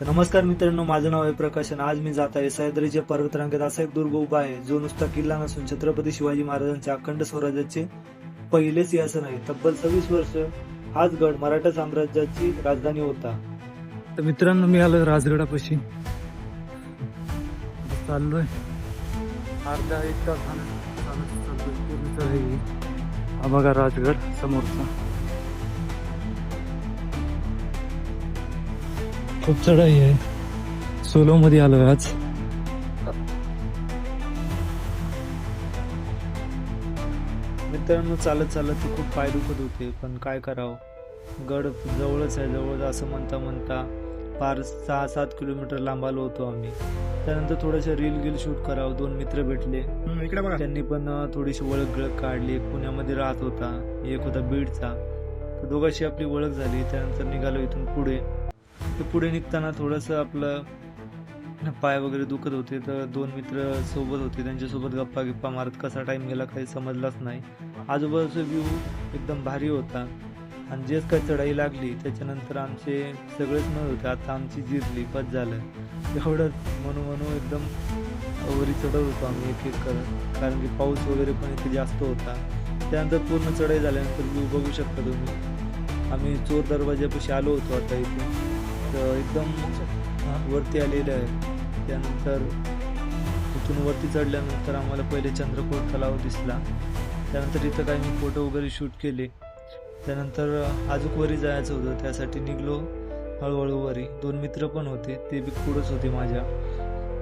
नमस्कार मित्रांनो माझं नाव आहे प्रकाश आणि आज मी जात आहे सह्याद्रीच्या पर्वतरांगेत. असा एक दुर्ग उभा आहे जो नुसता किल्ला नसून छत्रपती शिवाजी महाराजांच्या अखंड स्वराज्याचे पहिले सिंहासन आहे. तब्बल सव्वीस वर्ष हाच गड मराठा साम्राज्याची राजधानी होता. तर मित्रांनो मी आलो राजगडापाशी. चाललोय. अर्धा एक तास बघा राजगड समोरचा. खूप चढाई आहे. सोलो मध्ये आलोय आज. मित्रांनो चालत चालत ते खूप पाय दुखत होते पण काय करावं? गड जवळच आहे जवळच असं म्हणता म्हणता पार सहा सात किलोमीटर लांब आलो होतो आम्ही. त्यानंतर थोडंसं रील गिल शूट करावं दोन मित्र भेटले. त्यांनी पण थोडीशी ओळख गिळख काढली एक पुण्यामध्ये राहत होता एक होता बीडचा. तर दोघांशी आपली ओळख झाली त्यानंतर निघालो इथून पुढे. तर पुढे निघताना थोडंसं आपलं पाय वगैरे दुखत होते तर दोन मित्र सोबत होते. त्यांच्यासोबत गप्पा गिप्पा मारत कसा टाईम गेला काही समजलाच नाही. आजूबाजूचा व्ह्यू एकदम भारी होता. आणि जेच काय चढाई लागली त्याच्यानंतर आमचे सगळेच म्हणत होते आता आमची जिरली पच झालं. एवढंच म्हणू म्हणू एकदम वरी चढत होतो आम्ही एक एक करत. कारण की पाऊस वगैरे पण इथे जास्त होता. त्यानंतर पूर्ण चढाई झाल्यानंतर व्ह्यू बघू शकता तुम्ही. आम्ही चोर दरवाज्यापाशी आलो होतो आता इथे. एकदम वरती आलेले आहे. त्यानंतर इथून वरती चढल्यानंतर आम्हाला पहिले चंद्रकोट तलाव दिसला. त्यानंतर इथं काही मी फोटो वगैरे शूट केले. त्यानंतर अजून वरी जायचं होतं. त्यासाठी निघलो हळूहळू वरी. दोन मित्र पण होते. ते बी पुढंच होते माझ्या.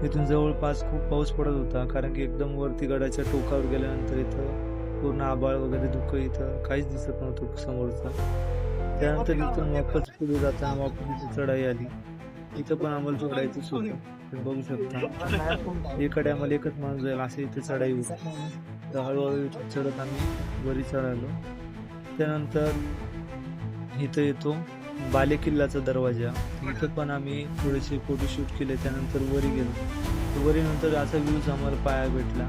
इथून जवळपास खूप पाऊस पडत होता. कारण की एकदम वरती गडाच्या टोकावर गेल्यानंतर इथं पूर्ण आबाळ वगैरे धुकं इथं काहीच दिसत नव्हतं समोरचं. त्यानंतर इथून वापस पुढे जाता आम्हाला इथे चढाई आली. इथं पण आम्हाला चढायचं होतं. बघू शकता. इकडे आम्हाला एकच माणूस जाईल असे इथे चढाई होती. तर हळूहळू चढत आम्ही वरी चढालो. त्यानंतर इथं येतो. बाले किल्ल्याचा दरवाजा. इथं पण आम्ही थोडेसे फोटो शूट केले. त्यानंतर वरी गेलो. वरीनंतर वरी नंतर असा व्ह्यूज आम्हाला पाया भेटला.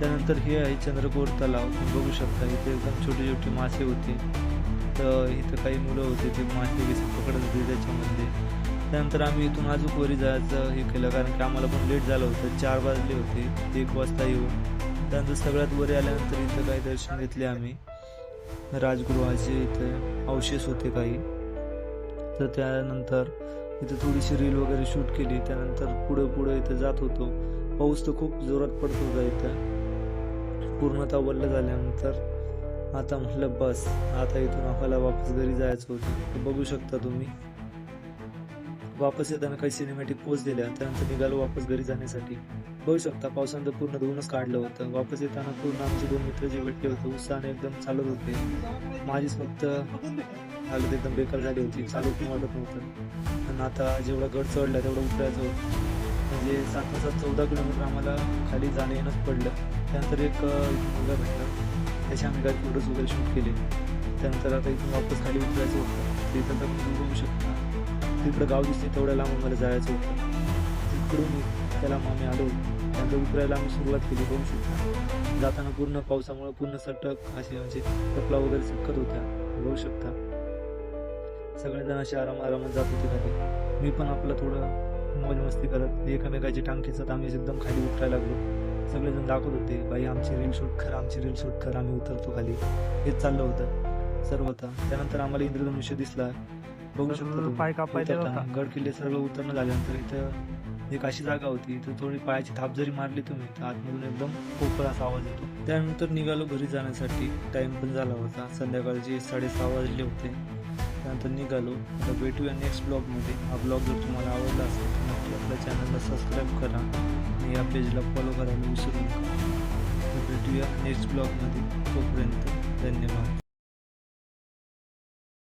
त्यानंतर हे आहे चंद्रकोर तलाव. तुम्ही बघू शकता इथे एकदम छोटे छोटे मासे होते. तर इथं काही मुलं होते ते मासे बिसे पकडत होते त्याच्यामध्ये. त्यानंतर आम्ही इथून अजून वरी जायचं हे केलं कारण की आम्हाला पण लेट झालं होतं चार वाजले होते एक वाजता येऊन. त्यानंतर सगळ्यात वरी आल्यानंतर इथं काही दर्शन घेतले आम्ही. राजगृहाचे इथे अवशेष होते काही. तर त्यानंतर इथं थोडीशी रील वगैरे शूट केली त्यानंतर पुढं पुढं इथं जात होतो. पाऊस तर खूप जोरात पडत होता इथं. पूर्णतः वल्ल झाल्यानंतर आता म्हटलं बस. आता इथून आम्हाला वापस घरी जायचं होतं. बघू शकता तुम्ही. वापस येताना काही सिनेमॅटिक पोच दिल्या त्यानंतर निघालो वापस घरी जाण्यासाठी. बघू शकता पावसानंतर पूर्ण धुवूनच काढलं होतं. वापस येताना पूर्ण आमचे दोन मित्र जे भेटले होते. उत्साहाने एकदम चालत होते. माझीच फक्त हालत एकदम बेकार झाली होती. चालू पण वाटत नव्हतं. आणि आता जेवढा गड चढला तेवढं उतरायचं होतं. म्हणजे सात तासात चौदा किलोमीटर आम्हाला खाली जाणं येणंच पडलं. त्यानंतर एक मुलगा भेटला. त्याचे आम्ही काही फोटोज वगैरे शूट केले. त्यानंतर आता इथून वापस खाली उतरायचं होतं. तिथं आता तुम्ही बघू शकता तिकडं गाव दिसते तेवढ्या लांब आम्हाला जायचं होतं. तिकडून त्याला आम्ही आलो. त्यानंतर उतरायला आम्ही सुरुवात केली बघू शकता. जाताना पूर्ण पावसामुळे पूर्ण सटक असे म्हणजे टपला वगैरे चिटकत होत्या. बघू शकता. सगळेजण असे आराम आरामात जात होते खाली. मी पण आपलं थोडं मौज मस्ती करत एकमेकाची टांग खेचत आम्ही एकदम खाली उतरायला लागलो. सगळेजण दाखवत होते बाई आमची रील शूट कर आमची रील शूट कर आम्ही उतरतो खाली. हेच चाललं होतं सर्वता त्यानंतर आम्हाला इंद्रधनुष्य दिसला. बघू शकता होता. गड किल्ले सर्व उतरणं झाल्यानंतर इथं एक अशी जागा होती इथं थोडी पायाची थाप जरी मारली तुम्ही तर आतमधून एकदम पोकळ असा आवाज येतो. त्यानंतर निघालो घरी जाण्यासाठी. टाइम पण झाला होता. संध्याकाळचे साडेसहा वाजले होते. त्यानंतर निघालो. आता भेटूया नेक्स्ट ब्लॉगमध्ये हा ब्लॉग जर तुम्हाला आवडला असेल तर आपल्या चॅनलला सबस्क्राईब करा आणि या पेजला फॉलो करायला विसरू नका. भेटूया नेक्स्ट ब्लॉगमध्ये तोपर्यंत धन्यवाद.